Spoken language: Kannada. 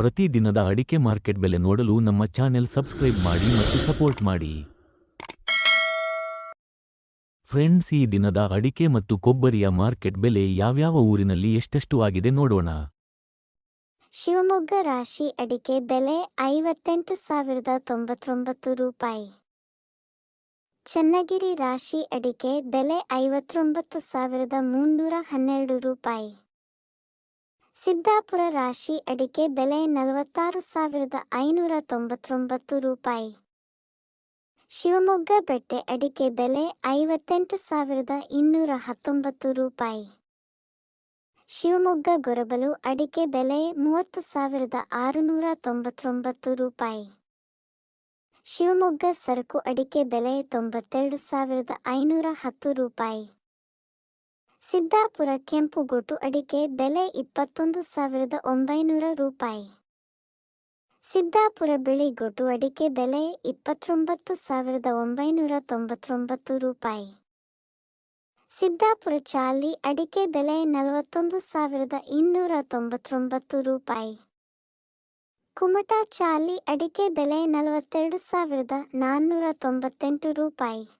ಪ್ರತಿ ದಿನದ ಅಡಿಕೆ ಮಾರ್ಕೆಟ್ ಬೆಲೆ ನೋಡಲು ನಮ್ಮ ಚಾನೆಲ್ ಸಬ್ಸ್ಕ್ರೈಬ್ ಮಾಡಿ ಮತ್ತು ಸಪೋರ್ಟ್ ಮಾಡಿ. ಫ್ರೆಂಡ್ಸ್, ಈ ದಿನದ ಅಡಿಕೆ ಮತ್ತು ಕೊಬ್ಬರಿಯ ಮಾರ್ಕೆಟ್ ಬೆಲೆ ಯಾವ್ಯಾವ ಊರಿನಲ್ಲಿ ಎಷ್ಟೆಷ್ಟು ಆಗಿದೆ ನೋಡೋಣ. ಶಿವಮೊಗ್ಗ ರಾಶಿ ಅಡಿಕೆ ಬೆಲೆ ಐವತ್ತೆಂಟು ಸಾವಿರದ ತೊಂಬತ್ತೊಂಬತ್ತು ರೂಪಾಯಿ. ಚನ್ನಗಿರಿ ರಾಶಿ ಅಡಿಕೆ ಬೆಲೆ ಐವತ್ತೊಂಬತ್ತು ಸಾವಿರದ ಮುನ್ನೂರ ಹನ್ನೆರಡು ರೂಪಾಯಿ. ಸಿದ್ದಾಪುರ ರಾಶಿ ಅಡಿಕೆ ಬೆಲೆ ನಲವತ್ತಾರು ಸಾವಿರದ ಐನೂರ ತೊಂಬತ್ತೊಂಬತ್ತು ರೂಪಾಯಿ. ಶಿವಮೊಗ್ಗ ಬೆಟ್ಟೆ ಅಡಿಕೆ ಬೆಲೆ ಐವತ್ತೆಂಟು ಸಾವಿರದ ಇನ್ನೂರ ಹತ್ತೊಂಬತ್ತು ರೂಪಾಯಿ. ಶಿವಮೊಗ್ಗ ಗೊರಬಲು ಅಡಿಕೆ ಬೆಲೆ ಮೂವತ್ತು ಸಾವಿರದ ಆರುನೂರ ತೊಂಬತ್ತೊಂಬತ್ತು ರೂಪಾಯಿ. ಶಿವಮೊಗ್ಗ ಸರಕು ಅಡಿಕೆ ಬೆಲೆ ತೊಂಬತ್ತೆರಡು ಸಾವಿರದ ಐನೂರ ಹತ್ತು ರೂಪಾಯಿ. ಸಿದ್ದಾಪುರ ಕೆಂಪುಗೋಟು ಅಡಿಕೆ ಬೆಲೆ ಇಪ್ಪತ್ತೊಂದು ಸಾವಿರದ ಒಂಬೈನೂರ ರೂಪಾಯಿ. ಸಿದ್ದಾಪುರ ಬಿಳಿಗೊಟ್ಟು ಅಡಿಕೆ ಬೆಲೆ ಇಪ್ಪತ್ತೊಂಬತ್ತು ಸಾವಿರದ ಒಂಬೈನೂರ ತೊಂಬತ್ತೊಂಬತ್ತು ರೂಪಾಯಿ. ಸಿದ್ದಾಪುರ ಚಾಲಿ ಅಡಿಕೆ ಬೆಲೆ ನಲವತ್ತೊಂದು ಸಾವಿರದ ಇನ್ನೂರ ತೊಂಬತ್ತೊಂಬತ್ತು ರೂಪಾಯಿ. ಕುಮಟಾ ಚಾಲಿ ಅಡಿಕೆ ಬೆಲೆ ನಲವತ್ತೆರಡು ಸಾವಿರದ ನಾನ್ನೂರ ತೊಂಬತ್ತೆಂಟು ರೂಪಾಯಿ.